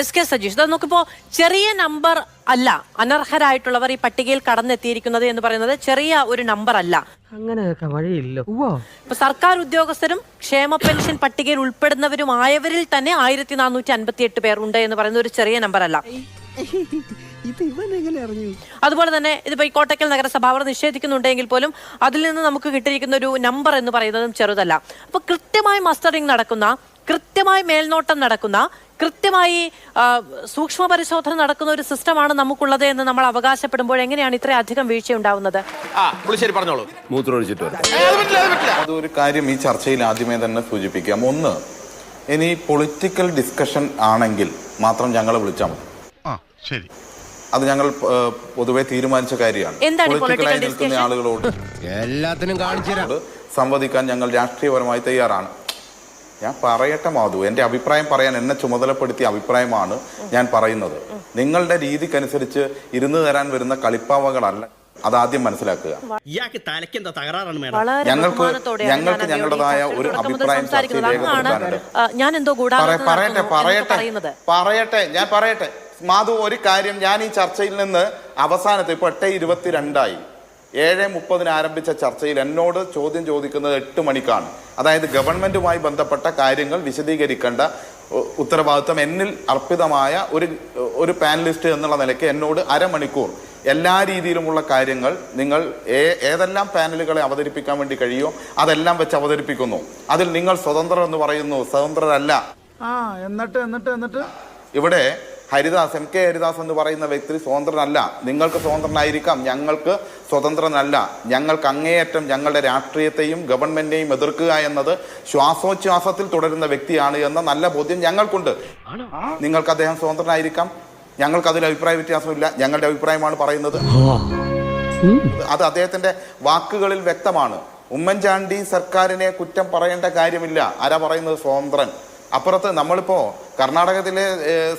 S K Sajeesh അത് നോക്കിപ്പോ ചെറിയ number അല്ല. അനർഹരായിട്ടുള്ളവർ ഈ പട്ടികയിൽ കടന്നെത്തിയിരിക്കുന്നത് എന്ന് പറയുന്നത് ചെറിയ ഒരു നമ്പർ അല്ല. അങ്ങനെയൊക്കെ വഴിയില്ല. ഉവ്വോ? ഇപ്പൊ സർക്കാർ ഉദ്യോഗസ്ഥരും ക്ഷേമ പെൻഷൻ പട്ടികയിൽ ഉൾപ്പെടുന്നവരും ആയവരിൽ തന്നെ ആയിരത്തി നാനൂറ്റി അൻപത്തി എട്ട് പേർ ഉണ്ട് എന്ന് പറയുന്ന ഒരു ചെറിയ നമ്പർ അല്ല. ഇത് ഇവൻ അറിഞ്ഞു? അതുപോലെ തന്നെ ഇതിപ്പോ ഈ കോട്ടക്കൽ നഗരസഭ അവർ നിഷേധിക്കുന്നുണ്ടെങ്കിൽ പോലും അതിൽ നിന്ന് നമുക്ക് കിട്ടിയിരിക്കുന്ന ഒരു നമ്പർ എന്ന് പറയുന്നതും ചെറുതല്ല. അപ്പൊ കൃത്യമായി മസ്റ്ററിംഗ് നടക്കുന്ന കൃത്യമായി മേൽനോട്ടം നടക്കുന്ന കൃത്യമായി സൂക്ഷ്മ പരിശോധന നടക്കുന്ന ഒരു സിസ്റ്റമാണ് നമുക്കുള്ളത് എന്ന് നമ്മൾ അവകാശപ്പെടുമ്പോൾ എങ്ങനെയാണ് ഇത്രയധികം വീഴ്ച ഉണ്ടാവുന്നത് പറഞ്ഞോളൂ. അതൊരു കാര്യം ഈ ചർച്ചയിൽ ആദ്യമേ തന്നെ സൂചിപ്പിക്കാം. ഒന്ന് ഇനി പൊളിറ്റിക്കൽ ഡിസ്കഷൻ ആണെങ്കിൽ മാത്രം ഞങ്ങൾ വിളിച്ചാൽ മതി. ആ ശരി. അത് ഞങ്ങൾ പൊതുവെ തീരുമാനിച്ച കാര്യമാണ്. പൊളിറ്റിക്കലായി നിൽക്കുന്ന ആളുകളോട് എല്ലാത്തിനും കാണിച്ചു സംവദിക്കാൻ ഞങ്ങൾ രാഷ്ട്രീയപരമായി തയ്യാറാണ്. ഞാൻ പറയട്ടെ മാധു എന്റെ അഭിപ്രായം പറയാൻ എന്നെ ചുമതലപ്പെടുത്തിയ അഭിപ്രായമാണ് ഞാൻ പറയുന്നത്. നിങ്ങളുടെ രീതിക്കനുസരിച്ച് ഇരുന്ന് തരാൻ വരുന്ന കളിപ്പാവകളല്ല അത് ആദ്യം മനസ്സിലാക്കുക. ഇയാൾക്ക് തലയ്ക്കെന്താ തകരാറാണ് മേഡം? ഞങ്ങൾക്ക് ഞങ്ങൾക്ക് ഞങ്ങളുടേതായ ഒരു അഭിപ്രായം ഞാൻ എന്തോ പറ- പറയട്ടെ പറയട്ടെ പറയട്ടെ ഞാൻ പറയട്ടെ. മാധു ഒരു കാര്യം ഞാൻ ഈ ചർച്ചയിൽ നിന്ന് അവസാനത്തെ ഇപ്പൊ എട്ട് ഇരുപത്തിരണ്ടായി. ഏഴ് മുപ്പതിന് ആരംഭിച്ച ചർച്ചയിൽ എന്നോട് ചോദ്യം ചോദിക്കുന്നത് എട്ട് മണിക്കാണ്. അതായത് ഗവൺമെന്റുമായി ബന്ധപ്പെട്ട കാര്യങ്ങൾ വിശദീകരിക്കേണ്ട ഉത്തരവാദിത്വം എന്നിൽ അർപ്പിതമായ ഒരു ഒരു പാനലിസ്റ്റ് എന്നുള്ള നിലയ്ക്ക് എന്നോട് അരമണിക്കൂർ. എല്ലാ രീതിയിലുമുള്ള കാര്യങ്ങൾ നിങ്ങൾ ഏ- ഏതെല്ലാം പാനലുകളെ അവതരിപ്പിക്കാൻ വേണ്ടി കഴിയുമോ അതെല്ലാം വെച്ച് അവതരിപ്പിക്കുന്നു. അതിൽ നിങ്ങൾ സ്വതന്ത്രർ എന്ന് പറയുന്നു. സ്വതന്ത്രരല്ല. ആ എന്നിട്ട് എന്നിട്ട് എന്നിട്ട്? ഇവിടെ ഹരിദാസ് എം കെ ഹരിദാസ് എന്ന് പറയുന്ന വ്യക്തി സ്വതന്ത്രനല്ല. നിങ്ങൾക്ക് സ്വതന്ത്രനായിരിക്കാം ഞങ്ങൾക്ക് സ്വതന്ത്രനല്ല. ഞങ്ങൾക്ക് അങ്ങേയറ്റം ഞങ്ങളുടെ രാഷ്ട്രീയത്തെയും ഗവൺമെന്റിനെയും എതിർക്കുക എന്നത് ശ്വാസോച്ഛ്വാസത്തിൽ തുടരുന്ന വ്യക്തിയാണ് എന്ന നല്ല ബോധ്യം ഞങ്ങൾക്കുണ്ട്. നിങ്ങൾക്ക് അദ്ദേഹം സ്വതന്ത്രനായിരിക്കാം. ഞങ്ങൾക്ക് അതിൽ അഭിപ്രായ വ്യത്യാസമില്ല. ഞങ്ങളുടെ അഭിപ്രായമാണ് പറയുന്നത്. അത് അദ്ദേഹത്തിന്റെ വാക്കുകളിൽ വ്യക്തമാണ്. ഉമ്മൻചാണ്ടി സർക്കാരിനെ കുറ്റം പറയേണ്ട കാര്യമില്ല. ആരാ പറയുന്നത്? സ്വതന്ത്രൻ. അപ്പുറത്ത് നമ്മളിപ്പോൾ കർണാടകത്തിലെ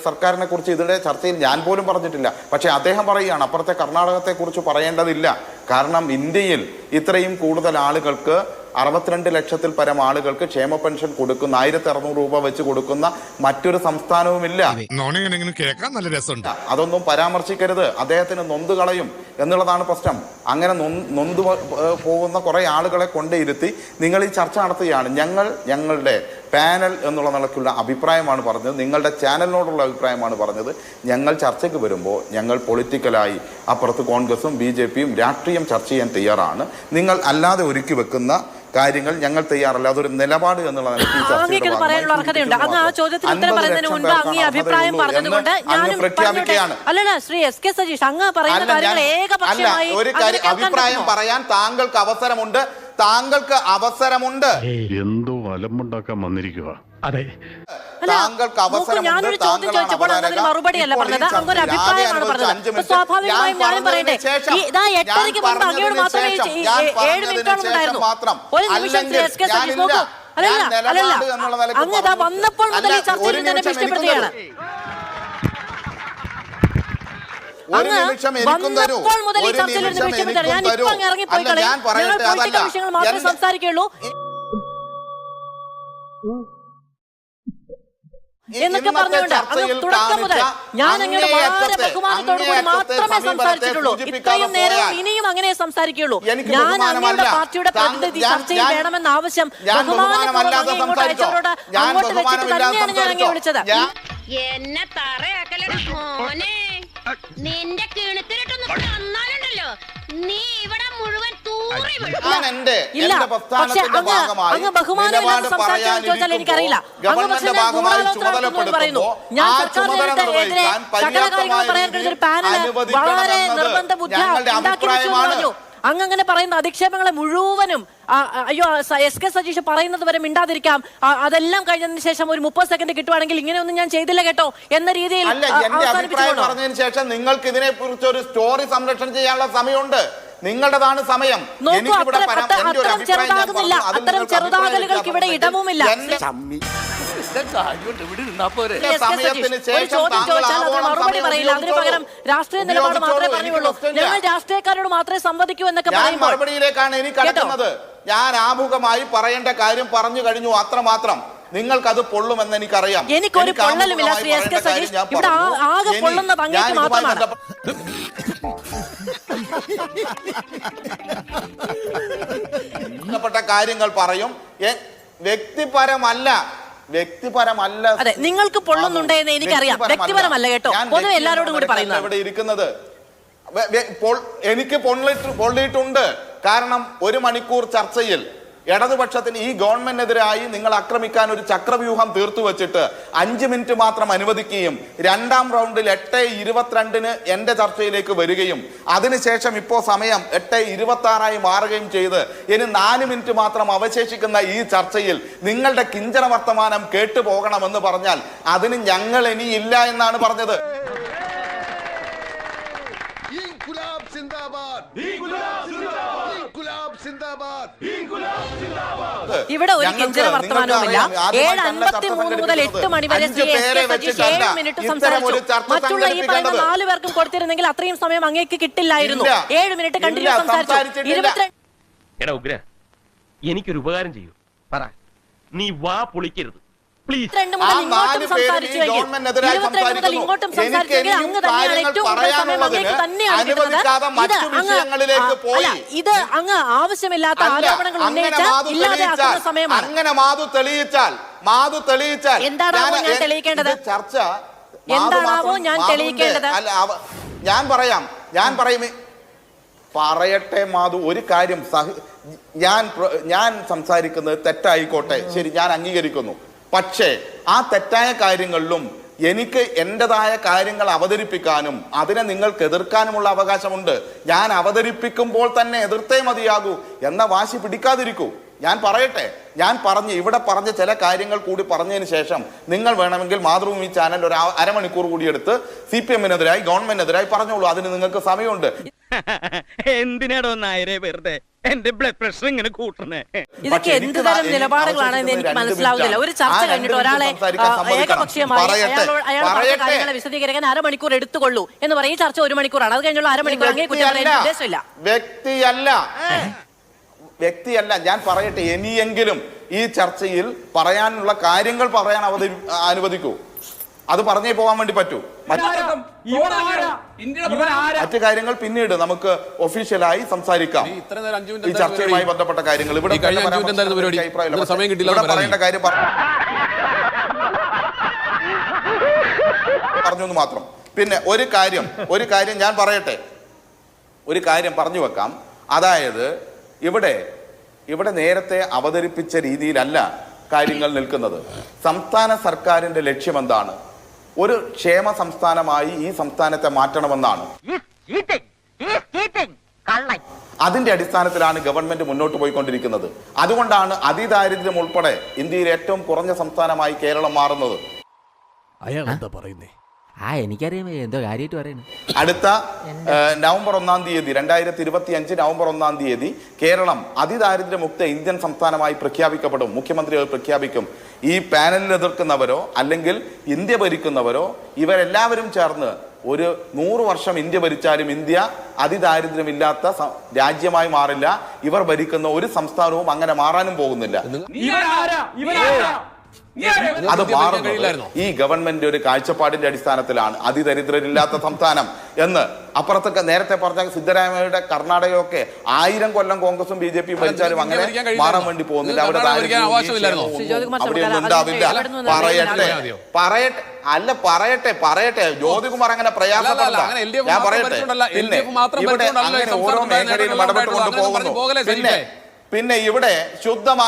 സർക്കാരിനെ കുറിച്ച് ഇതിന്റെ ചർച്ചയിൽ ഞാൻ പോലും പറഞ്ഞിട്ടില്ല. പക്ഷെ അദ്ദേഹം പറയുകയാണ് അപ്പുറത്തെ കർണാടകത്തെക്കുറിച്ച് പറയേണ്ടതില്ല. കാരണം ഇന്ത്യയിൽ ഇത്രയും കൂടുതൽ ആളുകൾക്ക് അറുപത്തിരണ്ട് ലക്ഷത്തിൽ പരം ആളുകൾക്ക് ക്ഷേമ പെൻഷൻ കൊടുക്കുന്ന ആയിരത്തി അറുന്നൂറ് രൂപ വെച്ച് കൊടുക്കുന്ന മറ്റൊരു സംസ്ഥാനവുമില്ല. കേൾക്കാൻ നല്ല രസമുണ്ട്. അതൊന്നും പരാമർശിക്കരുത്. അദ്ദേഹത്തിന് നൊന്ത് കളയും എന്നുള്ളതാണ് പ്രശ്നം. അങ്ങനെ നൊന്ത് പോകുന്ന കുറെ ആളുകളെ കൊണ്ടിരുത്തി നിങ്ങൾ ഈ ചർച്ച നടത്തുകയാണ്. ഞങ്ങൾ ഞങ്ങളുടെ പാനൽ എന്നുള്ള നിലയ്ക്കുള്ള അഭിപ്രായമാണ് പറഞ്ഞത്. നിങ്ങളുടെ ചാനലിനോടുള്ള അഭിപ്രായമാണ് പറഞ്ഞത്. ഞങ്ങൾ ചർച്ചയ്ക്ക് വരുമ്പോൾ ഞങ്ങൾ പൊളിറ്റിക്കലായി അപ്പുറത്ത് കോൺഗ്രസും ബി ജെ പിയും രാഷ്ട്രീയം ചർച്ച ചെയ്യാൻ തയ്യാറാണ്. നിങ്ങൾ അല്ലാതെ ഒരുക്കി വെക്കുന്ന കാര്യങ്ങൾ ഞങ്ങൾ തയ്യാറല്ല. അതൊരു നിലപാട് എന്നുള്ള പറയാനുള്ള അർഹതയുണ്ട്. അങ്ങ് ആ ചോദ്യത്തിന് ഉത്തരം 50 പറയുന്നതിന് മുൻപ് അങ്ങ് അഭിപ്രായം പറഞ്ഞതുകൊണ്ട് ഞാനും പ്രഖ്യാപിക്കുകയാണ്. അല്ലല്ല ശ്രീ എസ് കെ സജീഷ് അങ്ങ് പറയുന്ന കാര്യങ്ങൾ ഏകപക്ഷമായി അഭിപ്രായം പറയാൻ താങ്കൾക്ക് അവസരമുണ്ട്. താങ്കൾക്ക് അവസരമുണ്ട്. എന്തോ അലമ്പുണ്ടാക്കാൻ വന്നിരിക്കുക അതെ. അല്ല, താങ്കൾക്ക് അവസരമുണ്ട്. അല്ല അല്ല താങ്കളാണ് അല്ല അങ്ങ് അവതാരക. മറുപടിയല്ല പറഞ്ഞത്. അങ്ങ് ഒരു ചർച്ചയിൽ അഭിപ്രായമാണ് പറഞ്ഞത്. അഞ്ച് അപ്പൊ മിനിറ്റ് സ്വാഭാവികമായും ഞാൻ ഞാനും പറയട്ടെ. ഇതാ എട്ടരയ്ക്ക് മുൻപ് അങ്ങയോട് മാത്രമേ ഏഴ് മിനിറ്റോളം ഉണ്ടായിരുന്നു. മാത്രം. ഒരു നിമിഷം എസ് കെ സജീഷ് നോക്കൂ. അല്ലല്ല അല്ലല്ല. അങ്ങ് ഇതാ വന്നപ്പോൾ മുതൽ ഈ അല്ല, ചർച്ചയിൽ തന്നെ ഒരു അങ്ങ് വന്നപ്പോൾ മുതൽ ഈ ഞാൻ എനിക്കും തരൂ ഇപ്പൊ അങ്ങ് ഇറങ്ങിപ്പോയി കളയും. ഞാൻ ഞങ്ങൾ പറയട്ടെ പൊളിറ്റിക്കൽ വിഷയങ്ങൾ മാത്രമേ എന്റെ- എന്നൊക്കെ പറഞ്ഞുകൊണ്ട് അത് തുടക്കം മുതൽ ഞാൻ അങ്ങനെ വളരെ ബഹുമാനത്തോടുകൂടി ബഹുമാനത്തോടു കൂടി മാത്രമേ സംസാരിച്ചിട്ടുള്ളൂ. ഇത്രയും നേരം ഇനിയും അങ്ങനെ സംസാരിക്കുകയുള്ളൂ. ഞാൻ അങ്ങനെ അങ്ങയുടെ പാർട്ടിയുടെ പ്രതിനിധി ചർച്ചയിൽ വേണമെന്ന ആവശ്യം ബഹുമാനപൂർവം ഇങ്ങോട്ട് അയച്ചവരോട് ഞാൻ അങ്ങോട്ട് വെച്ചിട്ട് തന്നെയാണ് ഞാൻ അങ്ങനെ വിളിച്ചത്. എന്നെ തറയാക്കലേ മോനെ. നിന്റെ കിണത്തിലിട്ടൊന്ന് തന്നാലുണ്ടല്ലോ. നീ ഇവിടെ മുഴുവൻ തൂറി ഞാൻ ഇല്ല. പക്ഷെ പ്രസ്ഥാനത്തിന്റെ അങ്ങ് ഭാഗമായി അങ്ങ് നിലപാട് സംസാരിച്ചോ ചോദിച്ചാൽ എനിക്കറിയില്ല. അങ്ങ് പക്ഷേ ഭാഗമായി ഗൂഢാലോചന പറയുന്നു. ചുമതലപ്പെടുത്തുമ്പോൾ ഞാൻ ആ ചുമതല സർക്കാരിനെതിരെ സകല കാര്യങ്ങൾ പറയാൻ കഴിഞ്ഞ ഒരു പാനൽ വളരെ നിർബന്ധ ബുദ്ധി ഉണ്ടാക്കി വെച്ചു പറഞ്ഞു. അങ്ങനെ പറയുന്ന അധിക്ഷേപങ്ങളെ മുഴുവനും അയ്യോ എസ് കെ സജീഷ് പറയുന്നത് വരെ മിണ്ടാതിരിക്കാം. അതെല്ലാം കഴിഞ്ഞതിന് ശേഷം ഒരു മുപ്പത് സെക്കൻഡ് കിട്ടുവാണെങ്കിൽ ഇങ്ങനെയൊന്നും ഞാൻ ചെയ്തില്ല കേട്ടോ എന്ന രീതിയിൽ അല്ല എന്റെ അഭിപ്രായം പറഞ്ഞതിന് ശേഷം നിങ്ങൾക്ക് ഇതിനെ കുറിച്ച് ഒരു സ്റ്റോറി സംരക്ഷണം ചെയ്യാനുള്ള സമയമുണ്ട്. നിങ്ങളുടേതാണ് സമയം. അത്തരം ചെറുതാകുന്നില്ല. അത്തരം ചെറുതാകലുകൾക്ക് ഇവിടെ ഇടവുമില്ല മറുപടി പറയില്ല. അതിന് പകരം. രാഷ്ട്രീയ നിലപാട് മാത്രമേ എനിക്ക് ഞങ്ങൾ രാഷ്ട്രീയക്കാരോട് മാത്രമേ സംവദിക്കൂ എന്നൊക്കെ മറുപടിയിലേക്കാണ് ഇനി കടക്കുന്നത്. ഞാൻ ആമുഖമായി പറയേണ്ട കാര്യം പറഞ്ഞു കഴിഞ്ഞു അത്രമാത്രം. നിങ്ങൾക്ക് അത് പൊള്ളുമെന്ന് എനിക്കറിയാം. എനിക്കൊരു എനിക്ക് പൊള്ളലുമില്ല, ശ്രീ എസ് കെ ഇവിടെ ആകെ ഇനി പൊള്ളുന്നത് അങ്ങേക്ക് ഞാൻ മാത്രമാണ്. ബന്ധപ്പെട്ട കാര്യങ്ങൾ പറയും. വ്യക്തിപരമല്ല. വ്യക്തിപരമല്ല അതെ, നിങ്ങൾക്ക് പൊള്ളുന്നുണ്ടെന്ന് എനിക്കറിയാം. വ്യക്തിപരമല്ല. കേട്ടോ. എല്ലാരോടും പൊതുവെ കൂടി പറയുന്നത് ഇവിടെ ഇരിക്കുന്നത് എനിക്ക് പൊള്ളിയിട്ടുണ്ട് കാരണം ഒരു മണിക്കൂർ ചർച്ചയിൽ ഇടതുപക്ഷത്തിന് ഈ ഗവൺമെന്റിനെതിരായി നിങ്ങൾ ആക്രമിക്കാൻ ഒരു ചക്രവ്യൂഹം തീർത്തു വെച്ചിട്ട് അഞ്ച് മിനിറ്റ് മാത്രം അനുവദിക്കുകയും രണ്ടാം റൗണ്ടിൽ എട്ട് ഇരുപത്തിരണ്ടിന് എന്റെ ചർച്ചയിലേക്ക് വരികയും അതിനുശേഷം ഇപ്പോൾ സമയം എട്ട് ഇരുപത്തി ആറായി മാറുകയും ചെയ്ത് ഇനി നാല് മിനിറ്റ് മാത്രം അവശേഷിക്കുന്ന ഈ ചർച്ചയിൽ നിങ്ങളുടെ കിഞ്ചന വർത്തമാനം കേട്ടു പോകണമെന്ന് പറഞ്ഞാൽ അതിന് ഞങ്ങൾ ഇനി ഇല്ല എന്നാണ് പറഞ്ഞത്. ഇവിടെ ഒരു കിഞ്ചന വർത്തമാനവുമില്ല. ഏഴ് അൻപത്തി മൂന്ന് മുതൽ എട്ട് മണിവരെ ശ്രീ എസ് കെ ഏഴ് മിനിറ്റ് സംസാരിച്ചു. മറ്റുള്ള ഈ പറയുന്ന. നാല് പേർക്കും കൊടുത്തിരുന്നെങ്കിൽ അത്രയും സമയം അങ്ങേക്ക് കിട്ടില്ലായിരുന്നു. ഏഴ് മിനിറ്റ് കണ്ടിന്യൂ സംസാരിച്ചു. ഇരുപത്തിരണ്ട് എടാ ഉഗ്ര എനിക്കൊരു ഉപകാരം ചെയ്യൂ. പറ. നീ വാ പൊളിക്കരുത്. ഇരുപത്തിരണ്ട് ആ മുതൽ ഇങ്ങോട്ടും നാല് പേരും ഈ സംസാരിച്ചുവെങ്കിൽ ഗവൺമെന്റിനെതിരായി ഇരുപത്തിരണ്ട് മുതൽ സംസാരിക്കുന്നു. ഇങ്ങോട്ടും എനിക്ക് അങ്ങ് തന്നെയാണ് ഏറ്റവും കൂടുതൽ സമയം അങ്ങേക്ക് തന്നെയാണ് കിട്ടുന്നത് ഇത് അങ്ങ് വിഷയങ്ങളിലേക്ക് പോയി. അല്ല, ഇത് അങ്ങ് ആവശ്യമില്ലാത്ത ആരോപണങ്ങൾ ഉന്നയിച്ച തെളിയിച്ചാൽ സമയമാണ് അങ്ങനെ മാധു തെളിയിച്ചാൽ മാധു തെളിയിച്ചാൽ എന്താണാവോ ഞാൻ- തെളിയിക്കേണ്ടത്? ചർച്ച എന്താണാവോ ഞാൻ തെളിയിക്കേണ്ടത്? ഞാൻ പറയാം ഞാൻ പറയും പറയട്ടെ മാധു ഒരു കാര്യം സഹ ഞാൻ ഞാൻ സംസാരിക്കുന്നത് തെറ്റായിക്കോട്ടെ ശരി ഞാൻ അംഗീകരിക്കുന്നു പക്ഷേ ആ തെറ്റായ കാര്യങ്ങളിലും എനിക്ക് എന്റെതായ കാര്യങ്ങൾ അവതരിപ്പിക്കാനും അതിനെ നിങ്ങൾക്ക് എതിർക്കാനുമുള്ള അവകാശമുണ്ട്. ഞാൻ അവതരിപ്പിക്കുമ്പോൾ തന്നെ എതിർത്തേ മതിയാകൂ എന്ന വാശി പിടിക്കാതിരിക്കൂ. ഞാൻ പറയട്ടെ ഞാൻ പറഞ്ഞ് ഇവിടെ പറഞ്ഞ ചില കാര്യങ്ങൾ കൂടി പറഞ്ഞതിന് ശേഷം നിങ്ങൾ വേണമെങ്കിൽ മാതൃഭൂമി ചാനൽ ഒരു അരമണിക്കൂർ കൂടി എടുത്ത് സി പി എമ്മിനെതിരായി ഗവൺമെന്റിനെതിരായി പറഞ്ഞോളൂ. അതിന് നിങ്ങൾക്ക് സമയമുണ്ട്. എന്തിനാടോ നായരെ വെറുതെ? എന്റെ ബ്ലഡ് പ്രഷർ ഇങ്ങനെ കൂട്ടണേ ഇതൊക്കെ എന്ത് തരം നിലപാടുകളാണ് നിലപാടുകളാണെന്ന് എനിക്ക് മനസ്സിലാവുന്നില്ല. ഒരു ചർച്ച കഴിഞ്ഞിട്ട് ഒരാളെ. ഏകപക്ഷീയമായി അയാൾ പറഞ്ഞ കാര്യങ്ങളെ വിശദീകരിക്കാൻ അരമണിക്കൂർ എടുത്തുകൊള്ളൂ എന്ന് പറയും. ചർച്ച ഒരു മണിക്കൂറാണ്. അത് കഴിഞ്ഞുള്ള അരമണിക്കൂർ അങ്ങനെ കുറ്റം പറയാൻ. ഉദ്ദേശമില്ല. വ്യക്തിയല്ല. വ്യക്തിയല്ല. ഞാൻ പറയട്ടെ ഇനിയെങ്കിലും ഈ ചർച്ചയിൽ പറയാനുള്ള കാര്യങ്ങൾ പറയാൻ അവതരി അനുവദിക്കൂ. അത് പറഞ്ഞേ പോകാൻ വേണ്ടി പറ്റൂ. മറ്റ് മറ്റു കാര്യങ്ങൾ പിന്നീട് നമുക്ക് ഒഫീഷ്യലായി സംസാരിക്കാം. ഇത്ര നേരം അഞ്ചു ഈ മിനിറ്റ് ചർച്ചയുമായി ബന്ധപ്പെട്ട കാര്യങ്ങൾ. ഇവിടെ പറയേണ്ട കാര്യം പറഞ്ഞു എന്ന് മാത്രം. പിന്നെ ഒരു കാര്യം ഒരു കാര്യം ഞാൻ പറയട്ടെ. ഒരു കാര്യം പറഞ്ഞു വെക്കാം. അതായത് ഇവിടെ ഇവിടെ നേരത്തെ അവതരിപ്പിച്ച രീതിയിലല്ല കാര്യങ്ങൾ നിൽക്കുന്നത്. സംസ്ഥാന സർക്കാരിന്റെ ലക്ഷ്യം എന്താണ് ഒരു ക്ഷേമ സംസ്ഥാനമായി ഈ സംസ്ഥാനത്തെ മാറ്റണമെന്നാണ്. അതിന്റെ അടിസ്ഥാനത്തിലാണ് ഗവൺമെന്റ് മുന്നോട്ട് പോയിക്കൊണ്ടിരിക്കുന്നത്. അതുകൊണ്ടാണ് അതിദാരിദ്ര്യം ഉൾപ്പെടെ ഇന്ത്യയിൽ ഏറ്റവും കുറഞ്ഞ സംസ്ഥാനമായി കേരളം മാറുന്നത്. അയാൾ എന്താ പറയുന്നേ? ആ എനിക്കറിയാം. എന്തോ കാര്യമായിട്ട് പറയുന്നു അടുത്ത നവംബർ ഒന്നാം തീയതി രണ്ടായിരത്തി ഇരുപത്തി അഞ്ച് നവംബർ ഒന്നാം തീയതി കേരളം അതിദാരിദ്ര്യമുക്ത ഇന്ത്യൻ സംസ്ഥാനമായി പ്രഖ്യാപിക്കപ്പെടും. മുഖ്യമന്ത്രി അത് പ്രഖ്യാപിക്കും. ഈ പാനലിൽ എതിർക്കുന്നവരോ അല്ലെങ്കിൽ ഇന്ത്യ ഭരിക്കുന്നവരോ ഇവരെല്ലാവരും ചേർന്ന് ഒരു നൂറ് വർഷം ഇന്ത്യ ഭരിച്ചാലും ഇന്ത്യ അതിദാരിദ്ര്യമില്ലാത്ത രാജ്യമായി മാറില്ല. ഇവർ ഭരിക്കുന്ന ഒരു സംസ്ഥാനവും അങ്ങനെ മാറാനും പോകുന്നില്ല. അത് മാറുന്നത്? കഴിയില്ലായിരുന്നോ ഈ ഗവൺമെന്റ് ഒരു കാഴ്ചപ്പാടിന്റെ അടിസ്ഥാനത്തിലാണ് അതിദരിദ്രരില്ലാത്ത സംസ്ഥാനം എന്ന്. അപ്പുറത്തൊക്കെ നേരത്തെ പറഞ്ഞ സിദ്ധരാമയ്യയുടെ കർണാടകയൊക്കെ ആയിരം കൊല്ലം കോൺഗ്രസും ബി ജെ പി ഭരിച്ചാലും അങ്ങനെ? മാറാൻ വേണ്ടി പോകുന്നില്ല. അവിടെ അവിടെയൊന്നും ഉണ്ടാവില്ല. പറയട്ടെ. പറയട്ടെ. അല്ല പറയട്ടെ പറയട്ടെ. ജ്യോതികുമാർ അങ്ങനെ പ്രയാസപ്പെട്ട ഞാൻ പറയട്ടെ. പിന്നെ മാത്രം ഇവിടെ അങ്ങനെ ഓരോ മേഖലയിലും ഇടപെട്ടുകൊണ്ട് പോകുന്നു. പിന്നെ പിന്നെ ഇവിടെ ശുദ്ധമാ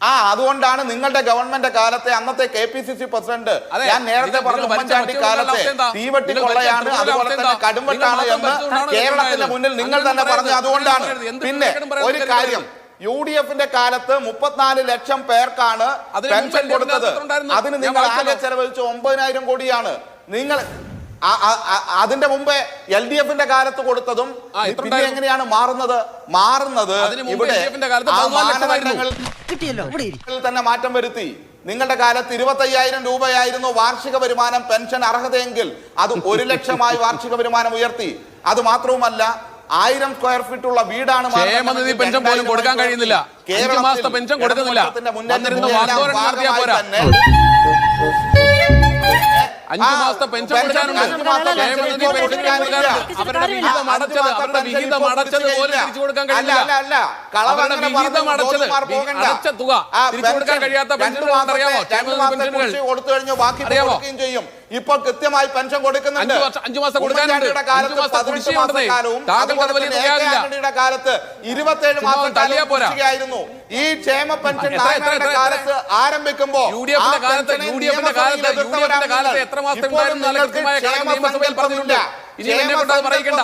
ആ അതുകൊണ്ടാണ് നിങ്ങളുടെ ഗവൺമെന്റ് കാലത്തെ അന്നത്തെ K P C C president ഞാൻ നേരത്തെ പറഞ്ഞു ഉമ്മൻചാണ്ടി കാലത്തെ തീവട്ടി കൊള്ളയാണ് അതുപോലെ തന്നെ? കടുംവെട്ടാണ് എന്ന് കേരളത്തിന്റെ മുന്നിൽ നിങ്ങൾ തന്നെ പറഞ്ഞു അതുകൊണ്ടാണ്. പിന്നെ ഒരു കാര്യം യു ഡി എഫിന്റെ കാലത്ത് മുപ്പത്തിനാല് ലക്ഷം പേർക്കാണ് പെൻഷൻ കൊടുത്തത്. അതിന് നിങ്ങൾ ആകെ ചെലവഴിച്ച് ഒമ്പതിനായിരം കോടിയാണ്. നിങ്ങൾ അതിന്റെ മുമ്പേ എൽ ഡി എഫിന്റെ കാലത്ത് കൊടുത്തതും പിന്നെ എങ്ങനെയാണ് മാറുന്നത്? മാറുന്നത് ഇവിടെ തന്നെ മാറ്റം വരുത്തി. നിങ്ങളുടെ കാലത്ത് ഇരുപത്തയ്യായിരം രൂപയായിരുന്നു വാർഷിക വരുമാനം പെൻഷൻ അർഹതയെങ്കിൽ അത് ഒരു ലക്ഷമായി വാർഷിക വരുമാനം ഉയർത്തി. അത് മാത്രവുമല്ല ആയിരം സ്ക്വയർ ഫീറ്റ് ഉള്ള വീടാണ് ക്ഷേമനിധി പെൻഷൻ പോലും കൊടുക്കാൻ കഴിയുന്നില്ല. കേരള മാസത്തെ പെൻഷൻ കൊടുക്കുന്നില്ല. അഞ്ചു മാസത്തെ പെൻഷൻ അവരുടെ വിഹിതം അടച്ചത് അവരുടെ വിഹിതം അടച്ചത് പോലെ തിരിച്ചു കൊടുക്കാൻ കഴിയുന്നില്ല അവരുടെ വിഹിതം അടച്ചത് അടച്ച തുക തിരിച്ചു കൊടുക്കാൻ കഴിയാത്ത പെൻഷനുകൾ അറിയാമോ? പെൻഷനുകൾ. കൊടുത്തു കഴിഞ്ഞു ബാക്കി ഇപ്പൊ കൃത്യമായി പെൻഷൻ കൊടുക്കുന്നുണ്ട്. അഞ്ച് മാസം കൊടുക്കാനുണ്ട്. കാലത്ത് പതിനെട്ട്. മാസക്കാലവും ഇരുപത്തേഴ് മാസം പോരാ. ഈ ക്ഷേമ പെൻഷൻ കാലത്ത് ആരംഭിക്കുമ്പോ യു ഡി എഫിന്റെ കാലത്ത് യു ഡി എഫിന്റെ കാലത്ത് യു ഡി എഫിന്റെ കാലത്ത് എത്ര മാസം ഉണ്ടായിരുന്നു കൃത്യമായ നിയമസഭയിൽ പറഞ്ഞിട്ടുണ്ട്. ഇനി എന്നെ കൊണ്ട് അത് പറയിക്കണ്ട.